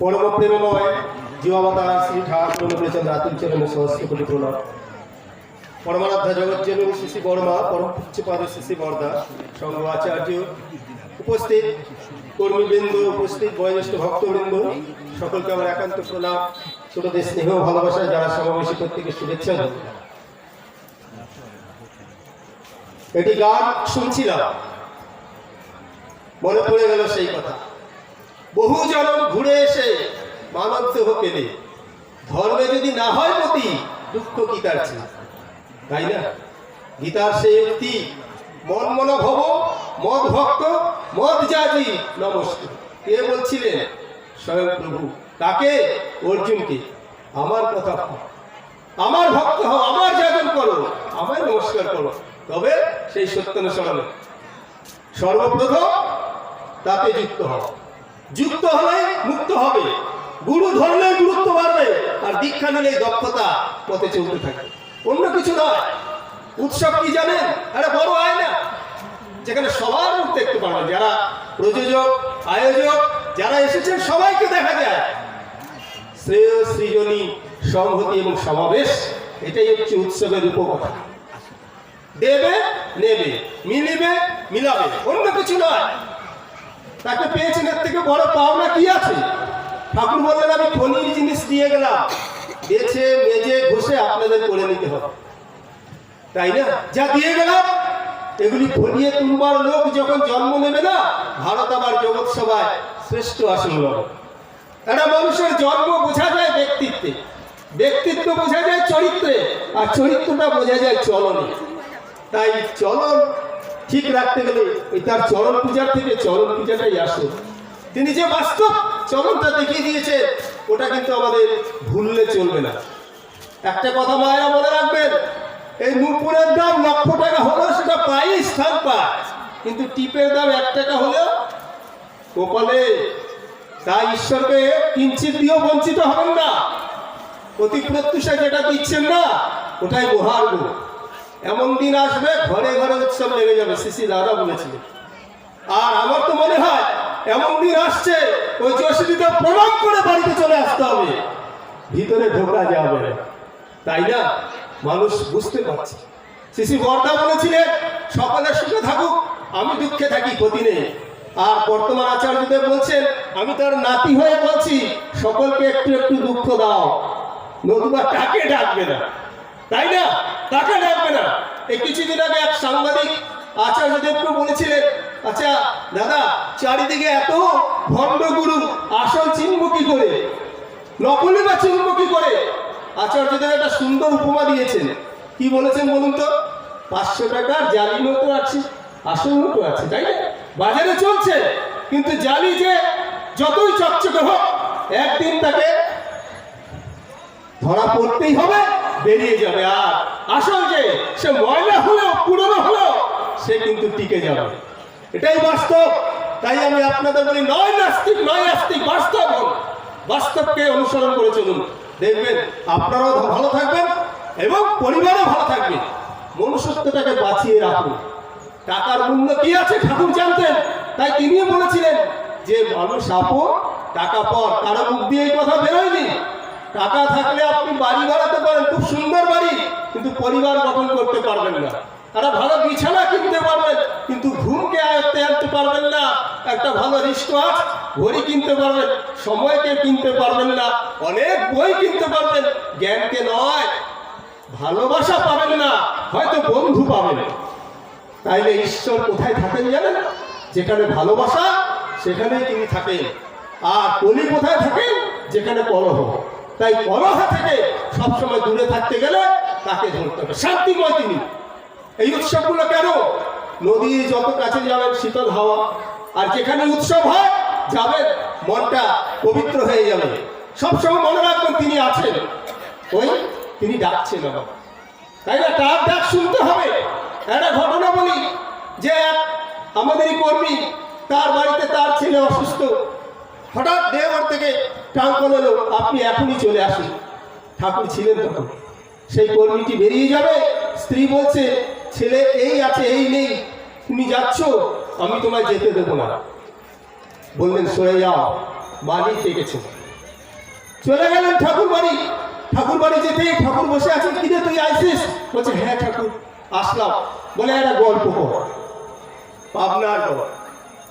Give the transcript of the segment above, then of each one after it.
পরম প্রেমময় জীবাবতার শ্রী ঠাকুর বলেছেন, রাতুল চরণে সহস্র কোটি প্রণাম। পরমারাধ্যা জগজ্জননী শিশি বর্মা, পরম পুচ্ছপাদ শিশি বর্দা সঙ্গ আচার্য উপস্থিত, কর্মীবৃন্দ উপস্থিত, বয়োজ্যেষ্ঠ ভক্তবৃন্দ, সকলকে আমার একান্ত প্রণাম। ছোটদের স্নেহ ভালোবাসায় যারা সমাবেশী প্রত্যেকে শুভেচ্ছা। এটি গান শুনছিলাম। মনে পড়ে গেল সেই কথা। বহু জনম ঘুরে এসে মানব দেহ পেলে ধর্মে যদি না হয় মতি দুঃখ কি তার? তাই না? গীতার সে উক্তি মন মন ভব, মদ ভক্ত, মদ জাজি নমস্কার। কে বলছিলেন? স্বয়ং প্রভু। তাকে অর্জুনকে। আমার কথা আমার ভক্ত হও, আমার যাজন করো, আমায় নমস্কার করো। তবে সেই সত্যানুসরণে সর্বপ্রথম তাতে যুক্ত হও। যুক্ত হলে মুক্ত হবে। গুরু ধরলে গুরুত্ব বাড়বে, আর দীক্ষা নিলে দক্ষতা পথে চলতে থাকে অন্য কিছু নয়। উৎসব কি জানেন? একটা বড় আয়না, যেখানে সবার মুখ দেখতে পারবেন যারা প্রযোজক, আয়োজক, যারা এসেছেন, সবাইকে দেখা যায়। শ্রেয় সৃজনী, সংহতি এবং সমাবেশ, এটাই হচ্ছে উৎসবের উপকথা দেবে, নেবে, মিলিবে, মিলাবে। অন্য কিছু নয়। তাকে পেয়েছেন এর থেকে বড় পাওনা কি আছে? ঠাকুর বললেন, আমি খনির জিনিস দিয়ে গেলাম। বেছে মেজে ঘষে আপনাদের করে নিতে হবে। তাই না? যা দিয়ে গেলাম, এগুলি ভরিয়ে তুলবার লোক যখন জন্ম নেবে না, ভারত আবার জগৎ সভায় শ্রেষ্ঠ আসন একটা মানুষের জন্ম বোঝা যায় ব্যক্তিত্বে। ব্যক্তিত্ব বোঝা যায় চরিত্রে, আর চরিত্রটা বোঝা যায় চলনে। তাই চলন ঠিক রাখতে গেলে তার চরণ পূজার থেকে চরণ পূজাটাই আসে। তিনি যে বাস্তব চরণটা দেখিয়ে দিয়েছে ওটা কিন্তু আমাদের ভুললে চলবে না। একটা কথা মায়েরা মনে রাখবেন, এই নূপুরের দাম লক্ষ টাকা হলেও সেটা পাই, স্থান পায়। কিন্তু টিপের দাম এক টাকা হলেও কপালে তা ঈশ্বরকে কিঞ্চিত দিয়েও বঞ্চিত হবেন না। অতি প্রত্যুষায় যেটা দিচ্ছেন না, ওটাই মহার্গ এমন দিন আসবে, ঘরে ঘরে উৎসব লেগে যাবে সিসি দাদা বলেছিলেন আর আমার তো মনে হয়, এমন দিন আসছে, ওই যশোরীটা প্রণাম করে বাড়িতে চলে আসতে হবে। ভিতরে ঢোকা যাবে। তাই না? মানুষ বুঝতে পারছে। সিসি বর্দা বলেছিলেন, সকলে সুখে থাকুক, আমি দুঃখে থাকি ক্ষতি নেই আর বর্তমান আচার্যদেব বলছেন, আমি তার নাতি হয়ে বলছি, সকলকে একটু একটু দুঃখ দাও। নতুবা কাকে ডাকবে না। তাই না? তাকে ডাকবে না। এই কিছুদিন আগে এক সাংবাদিক আচার্যদেবকে বলেছিলেন আচ্ছা দাদা, চারিদিকে এত ভণ্ড গুরু, আসল চিনব কি করে? নকলি বা চিনব কি করে? আচার্যদেব একটা সুন্দর উপমা দিয়েছেন। কি বলেছেন বলুন তো? পাঁচশো টাকার জালি মতো আছে, আসল মতো আছে, তাই না? বাজারে চলছে, কিন্তু জালি যে যতই চকচকে হোক, একদিন তাকে ধরা পড়তেই হবে। বেরিয়ে যাবে আর। আসল যে, সে ময়লা হলেও, পুরনো হলেও, সে কিন্তু টিকে যাবে। এটাই বাস্তব। তাই আমি আপনাদের বলি, নয় নাস্তিক, নয় আস্তিক, বাস্তব বাস্তবকে অনুসরণ করে চলুন। দেখবেন, আপনারাও ভালো থাকবেন এবং পরিবারও ভালো থাকবে। মনুষ্যত্বটাকে বাঁচিয়ে রাখুন। টাকার মূল্য কি আছে ঠাকুর জানতেন? তাই তিনিও বলেছিলেন যে, মানুষ আপন, টাকা পর, কারও মুখ দিয়ে এই কথা বেরোয়নি। টাকা থাকলে আপনি বাড়ি বাড়াতে পারেন, খুব সুন্দর বাড়ি, কিন্তু পরিবার গঠন করতে পারবেন না। একটা ভালো বিছানা কিনতে পারবেন, কিন্তু ঘুমকে আয়ত্তে আনতে পারবেন না। একটা ভালো রিস্টওয়াচ ঘড়ি কিনতে পারবেন, সময়কে কিনতে পারবেন না, অনেক বই কিনতে পারবেন। জ্ঞানকে নয়, ভালোবাসা পাবেন না, হয়তো বন্ধু পাবেন। তাইলে ঈশ্বর কোথায় থাকেন জানেন? যেখানে ভালোবাসা, সেখানেই তিনি থাকেন। আর কলি কোথায় থাকেন? যেখানে কলহ। তাই কলহ থেকে সবসময় দূরে থাকতে গেলে তাকে ধরতে হবে। শান্তিময় তিনি? এই উৎসবগুলো কেন? নদী যত কাছে যাবেন, শীতল হাওয়া। আর যেখানে উৎসব হয়, যাবেন, মনটা পবিত্র হয়ে যাবে। সবসময় মনে রাখবেন তিনি আছেন। ওই তিনি ডাকছেন আমার তাই না? তার ডাক শুনতে হবে। একটা ঘটনা বলি, যে আমাদেরই কর্মী, তার বাড়িতে তার ছেলে অসুস্থ। হঠাৎ দেওয়ার থেকে টাঙ্কল এলো আপনি এখনই চলে আসুন। ঠাকুর ছিলেন তখন। সেই কর্মীটি বেরিয়ে যাবে। স্ত্রী বলছে, ছেলে, এই আছে, এই নেই। তুমি যাচ্ছ, আমি তোমায় যেতে দেবো না। বললেন, সরে যাও। বাড়ি থেকেছে। চলে গেলেন ঠাকুর বাড়ি। ঠাকুর বাড়ি যেতেই ঠাকুর বসে আছেন, কি রে, তুই আইসিস? বলছে হ্যাঁ ঠাকুর, আসলাম। বলে, একটা গল্প কর। পাবনার গল্প।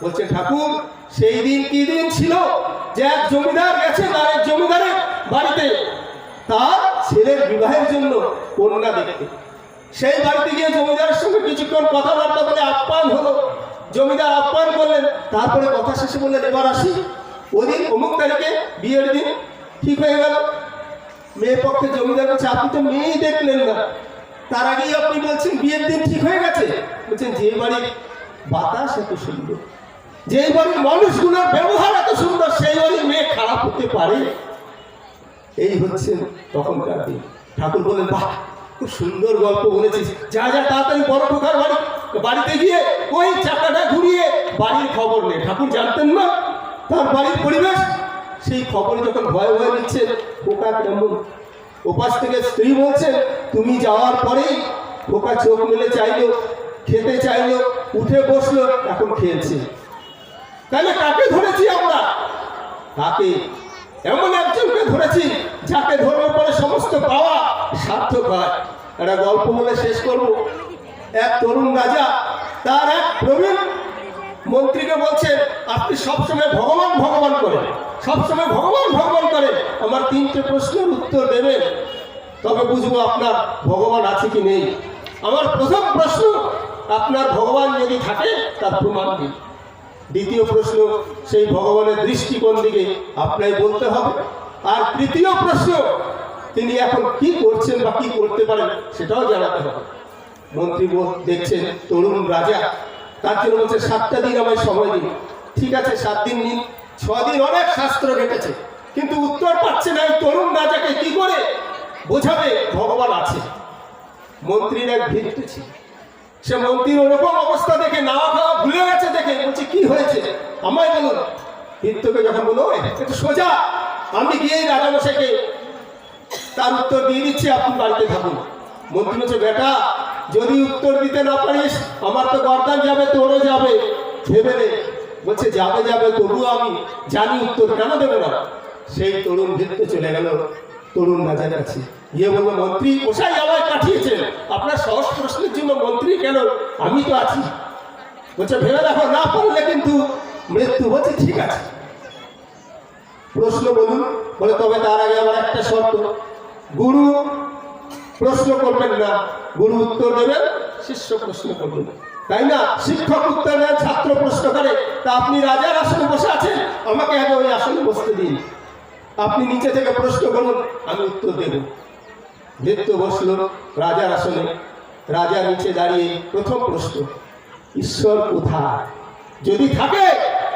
বলছে, ঠাকুর সেই দিন কি দিন ছিল যে এক জমিদার গেছেন আর এক জমিদারের বাড়িতে? তার ছেলের বিবাহের জন্য কন্যা দেখতে। সেই বাড়িতে গিয়ে জমিদারের সঙ্গে কিছুক্ষণ কথাবার্তা বলে আপ্যায়ন হলো। জমিদার আপ্যায়ন করলেন, তারপরে কথা শেষে বললেন, এবার আসি। ওদিন অমুক তারিখে বিয়ের দিন, ঠিক হয়ে গেল। মেয়ে পক্ষে জমিদার বলছে আপনি তো মেয়েই দেখলেন না। তার আগেই আপনি বলছেন, বিয়ের দিন ঠিক হয়ে গেছে? বলছেন, যে বাড়ির বাতাস এত সুন্দর। যে বাড়ির মানুষগুলোর ব্যবহার এত সুন্দর, সেই বাড়ির মেয়ে খারাপ হতে পারে? এই হচ্ছে তখনকার দিন। ঠাকুর বলেন বাহ, খুব সুন্দর গল্প বলেছিস। যা যা, তাড়াতাড়ি বড় ঠোকার বাড়ি, বাড়িতে গিয়ে ওই চাকাটা ঘুরিয়ে বাড়ির খবর নেই ঠাকুর জানতেন না তার বাড়ির পরিবেশ। সেই খবর যখন ভয় ভয় নিচ্ছে পোকা কেমন? ওপাশ থেকে স্ত্রী বলছেন তুমি যাওয়ার পরেই পোকা চোখ মেলে চাইলো, খেতে চাইলো, উঠে বসল, এখন খেয়েছে। তাহলে কাকে ধরেছি আমরা? তাকে এমন একজনকে ধরেছি যাকে ধরলে পরে সমস্ত পাওয়া সার্থক হয়। একটা গল্প বলে শেষ করব। এক তরুণ রাজা, তার এক প্রবীণ মন্ত্রীকে বলছে, আপনি সবসময় ভগবান ভগবান করেন সবসময় ভগবান ভগবান করেন আমার তিনটে প্রশ্নের উত্তর দেবেন। তবে বুঝব আপনার ভগবান আছে কি নেই। আমার প্রথম প্রশ্ন, আপনার ভগবান যদি থাকে, তার প্রমাণ দিন দ্বিতীয় প্রশ্ন, সেই ভগবানের দৃষ্টিকোণ দিকে? আপনাই বলতে হবে। আর তৃতীয় প্রশ্ন, তিনি এখন কি করছেন বা কি করতে পারেন, সেটাও জানাতে হবে। মন্ত্রী দেখছেন, তরুণ রাজা, তার জন্য বলছে, সাতটা দিন আমায় সময় দিন। ঠিক আছে, সাত দিন নিন। ছ দিন অনেক শাস্ত্র ঘেটেছে, কিন্তু উত্তর পাচ্ছে না, এই তরুণ রাজাকে কি করে বোঝাবে? ভগবান আছে। মন্ত্রীর এক ভিত্তি ছিল। সে মন্ত্রীর ওরকম অবস্থা দেখে না খাওয়া ভুলে গেছে দেখে। বলছে, কি হয়েছে? আমায় বলুন। ভিত্তকে যখন বলো একটু সোজা, আমি গিয়ে রাজামশাইকে তার উত্তর দিয়ে দিচ্ছি, আপনি বাড়িতে থাকুন। মন্ত্রী বলছে, বেটা, যদি উত্তর দিতে না পারিস, আমার তো গর্দান যাবে, তোরও যাবে, ভেবে নে। বলছে, যাবে যাবে, তবুও আমি জানি উত্তর কেন দেবে না। সেই তরুণ ভিত্তে চলে গেল তরুণ রাজার কাছে। গিয়ে বলব মন্ত্রী কোথায় আমায় পাঠিয়েছেন? আপনার সহজ প্রশ্নের জন্য মন্ত্রী কেন? আমি তো আছি। বলছে, ভেবে দেখো, না পারলে কিন্তু মৃত্যু বলছে ঠিক আছে। প্রশ্ন বলুন, বলে, তবে তার আগে আমার একটা শর্ত। গুরু প্রশ্ন করবেন না, গুরু উত্তর দেবেন, শিষ্য প্রশ্ন করবেন তাই না? শিক্ষক উত্তর দেন, ছাত্র প্রশ্ন করে, তা আপনি রাজার আসনে বসে আছেন? আমাকে আগে ওই আসনে বসতে দিন। আপনি নিচে থেকে প্রশ্ন করুন, আমি উত্তর দেব। ভৃত্য বসল রাজার আসনে রাজা নিচে দাঁড়িয়ে প্রথম প্রশ্ন, ঈশ্বর কোথায়? যদি থাকে,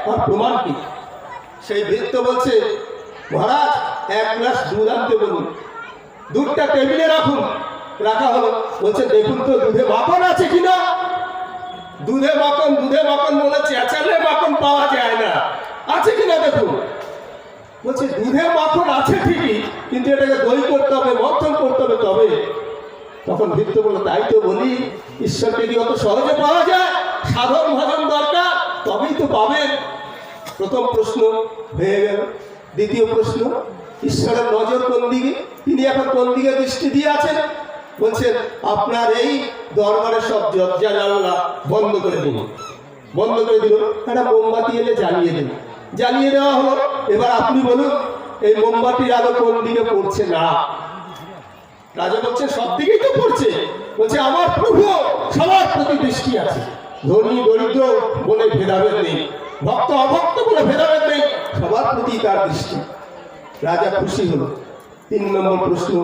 তার প্রমাণ কি? সেই বৃত্ত বলছে, মহারাজ, এক গ্লাস দুধ আনতে বলুন। দুধটা টেবিলে রাখুন। রাখা হলো। বলছে, দেখুন তো, দুধে মাখন আছে কিনা? দুধে মাখন দুধে মাখন বলে চেঁচালে মাখন পাওয়া যায় না। আছে কিনা দেখুন? বলছে, দুধে মাখন আছে ঠিকই কিন্তু এটাকে দই করতে হবে মন্থন করতে হবে তবে। তখন ভিত্ত বলল তাই তো বলি, ঈশ্বরকে কি অত সহজে পাওয়া যায়, সাধন ভজন দরকার, তবেই তো পাবেন। প্রথম প্রশ্ন হয়ে গেল। দ্বিতীয় প্রশ্ন, ঈশ্বরের নজর কোন দিকে? তিনি এখন কোন দিকে দৃষ্টি দিয়ে আছেন? বলছেন, আপনার এই দরবারের সব দরজা জানলা বন্ধ করে দিন বন্ধ করে দিল। একটা মোমবাতি এলে জ্বালিয়ে দিন জ্বালিয়ে দেওয়া হলো। এবার আপনি বলুন এই মোমবাতির আলো কোন দিকে পড়ছে না? রাজা বলছে, সব দিকেই তো পড়ছে। বলছে, আমার প্রভু, সবার প্রতি দৃষ্টি আছে। ধনী, দরিদ্র বলে ভেদাভেদ নেই। ভক্ত, অভক্ত বলে ভেদাভেদ নেই। সবার প্রতি তার দৃষ্টি। রাজা খুশি হলো। তিন নম্বর প্রশ্ন,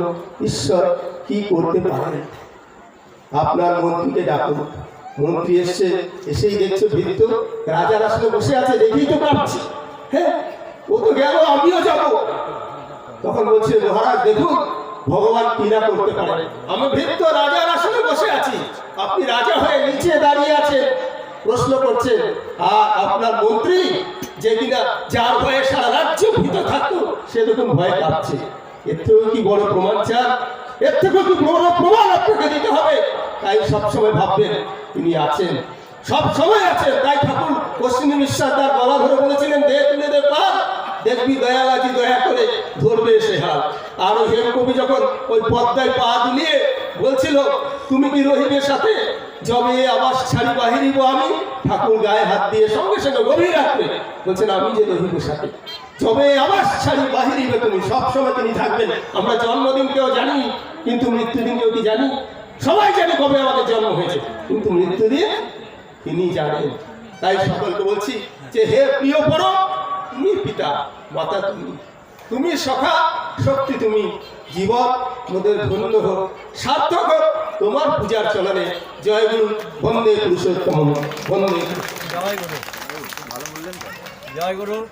ঈশ্বর কি করতে পারে আপনার মন্ত্রীকে ডাকুন। মন্ত্রী এসছে এসেই দেখছে ভিত্ত রাজার আসলে বসে আছে, দেখেই তো কাঁপছে হ্যাঁ? ও তো গেল, আমিও যাব। তখন বলছে, মহারাজ, দেখুন, ভগবান কিনা করতে পারে। আমি ভৃত্য রাজার আসনে বসে আছি। আপনি রাজা হয়ে নিচে দাঁড়িয়ে আছেন। প্রশ্ন করছে, আর আপনার মন্ত্রী যে যার ভয়ে সারা রাজ্য ভীত থাকতো সে দেখুন ভয় কাঁপছে এর থেকেও কি বড় প্রমাণ চান? এর থেকেও কি বড় প্রমাণ আপনাকে দিতে হবে? তাই সবসময় ভাববেন, তিনি আছেন। সব সময় আছেন তাই ঠাকুর পশ্চিমী বিশ্বাস তার গলা ধরে বলেছিলেন, দে তুলে দে পার দেখবি দয়াল আছি, দয়া করে ধরবে সে হাল আর ওই হেমকবি যখন ওই পদ্মায় পা দুলিয়ে বলছিল, তুমি কি রহিমের সাথে? যবে আবার ছাড়ি বাহিরিব আমি, ঠাকুর গায়ে হাত দিয়ে সঙ্গে সঙ্গে গভীর রাখবে বলছেন, আমি যে রহিমের সাথে। যবে আবার ছাড়ি বাহিরিবে তুমি সবসময় তুমি থাকবেন। আমরা জন্মদিন কেউ জানি, কিন্তু মৃত্যুদিন কেউ কি জানি? সবাই জানে কবে আমাদের জন্ম হয়েছে। কিন্তু মৃত্যুদিন তিনি জানেন। তাই সকলকে বলছি যে, হে প্রিয় পরম, তুমি পিতা, মাতা তুমি। তুমি সখা শক্তি তুমি। জীবন তোমাদের ধন্য হোক, সার্থক হোক। তোমার পূজার চলনে জয় গুরু। বন্দে পুরুষোত্তম। বন্দে জয় গুরু। জয় গুরু।